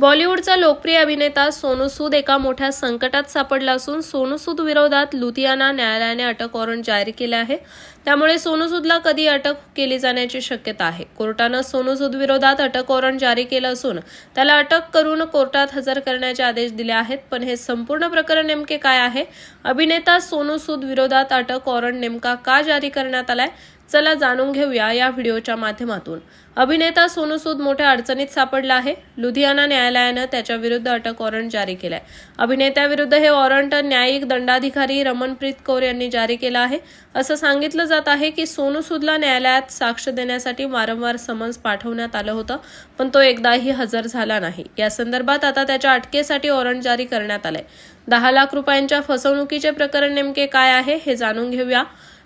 बॉलिवूडचा लोकप्रिय अभिनेता सोनू सूद एका मोठ्या संकटात सापडला असून सोनू सूद विरोधात लुधियाना न्यायालयाने अटक वॉरंट जारी केले आहे. त्यामुळे सोनू सूदला कधी अटक केली जाण्याची शक्यता आहे? कोर्टानं सोनू सूद विरोधात अटक वॉरंट जारी केलं असून त्याला अटक करून कोर्टात हजर करण्याचे आदेश दिले आहेत. पण हे संपूर्ण प्रकरण नेमके काय आहे? अभिनेता सोनू सूद विरोधात अटक वॉरंट नेमका का जारी करण्यात आलाय? चला जाणून घेऊया या व्हिडिओच्या माध्यमातून. अभिनेता सोनू सूद मोठ्या अडचणीत सापडला आहे. लुधियाना न्यायालयानं त्याच्या विरुद्ध अटक वॉरंट जारी केलाय. अभिनेत्याविरुद्ध हे वॉरंट न्यायिक दंडाधिकारी रमनप्रीत कौर यांनी जारी केलं आहे. असं सांगितलं जात आहे की सोनू सूदला न्यायालयात साक्ष देण्यासाठी वारंवार समन्स पाठवण्यात आलं होतं पण तो एकदाही हजर झाला नाही. या संदर्भात आता त्याच्या अटकेसाठी वॉरंट जारी करण्यात आलंय. दहा लाख रुपयांच्या फसवणुकीचे प्रकरण नेमके काय आहे हे जाणून घेऊया.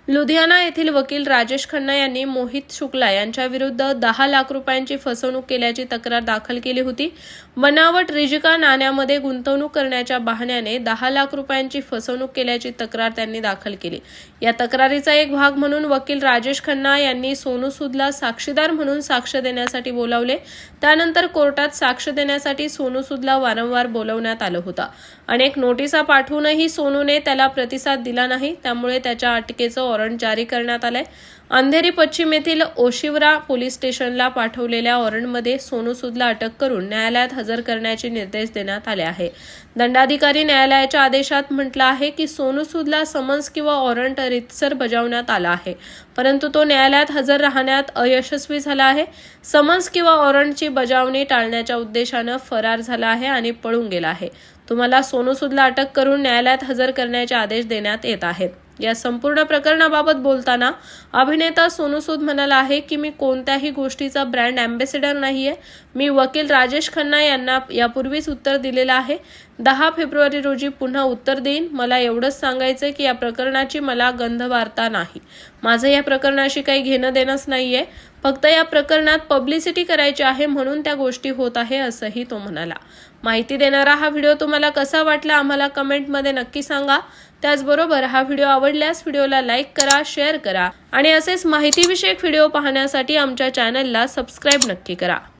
लुधियाना येथील वकील राजेश खन्ना यांनी मोहित शुक्ला यांच्या विरुद्ध दहा लाख रुपयांची फसवणूक केल्याची तक्रार दाखल केली होती. बनावट रिजिका नाण्यामध्ये गुंतवणूक करण्याच्या बहाण्याने दहा लाख रुपयांची फसवणूक केल्याची तक्रार त्यांनी दाखल केली. या तक्रारीचा एक भाग म्हणून वकील राजेश खन्ना यांनी सोनू सूदला साक्षीदार म्हणून साक्ष देण्यासाठी बोलावले. त्यानंतर कोर्टात साक्ष देण्यासाठी सोनू सूदला वारंवार बोलवण्यात आलं होतं. अनेक नोटिसा पाठवूनही सोनूने त्याला प्रतिसाद दिला नाही. त्यामुळे त्याच्या अटकेचं वॉरंट जारी करण्यात आलंय. अंधेरी पश्चिम येथील ओशिवरा पोलीस स्टेशनला पाठवलेल्या वॉरंटमध्ये सोनू सूदला अटक करून न्यायालयात हजर करण्याचे निर्देश देण्यात आले आहे. दंडाधिकारी न्यायालयाच्या आदेशात म्हटलं आहे की सोनू सूदला समन्स किंवा वॉरंट रितसर बजावण्यात आला आहे. परंतु तो न्यायालयात हजर राहण्यात अयशस्वी झाला आहे. समन्स किंवा वॉरंटची बजावणी टाळण्याच्या उद्देशानं फरार झाला आहे आणि पळून गेला आहे. तुम्हाला सोनू सूदला अटक करून न्यायालयात हजर करण्याचे आदेश देण्यात येत आहेत. या संपूर्ण प्रकरणाबाबत बोलताना अभिनेता सोनू सूद म्हणाला आहे की मी कोणत्याही गोष्टीचा ब्रँड अँबॅसेडर आहे मी वकील राजेश खन्ना यांना यापूर्वीच उत्तर दिलेलं आहे. दहा फेब्रुवारी रोजी पुन्हा उत्तर देईन. मला एवढंच सांगायचं की या प्रकरणाची मला गंधवार्ता नाही. माझं या प्रकरणाशी काही घेणं देणंच नाहीये. फक्त या प्रकरणात पब्लिसिटी करायची आहे म्हणून त्या गोष्टी होत आहे असंही तो म्हणाला. माहिती देणारा हा व्हिडिओ तुम्हाला कसा वाटला आम्हाला कमेंटमध्ये नक्की सांगा. त्याचबरोबर हा व्हिडिओ आवडल्यास व्हिडिओला लाईक करा शेअर करा आणि असेच माहितीविषयक व्हिडिओ पाहण्यासाठी आमच्या चॅनलला सबस्क्राईब नक्की करा.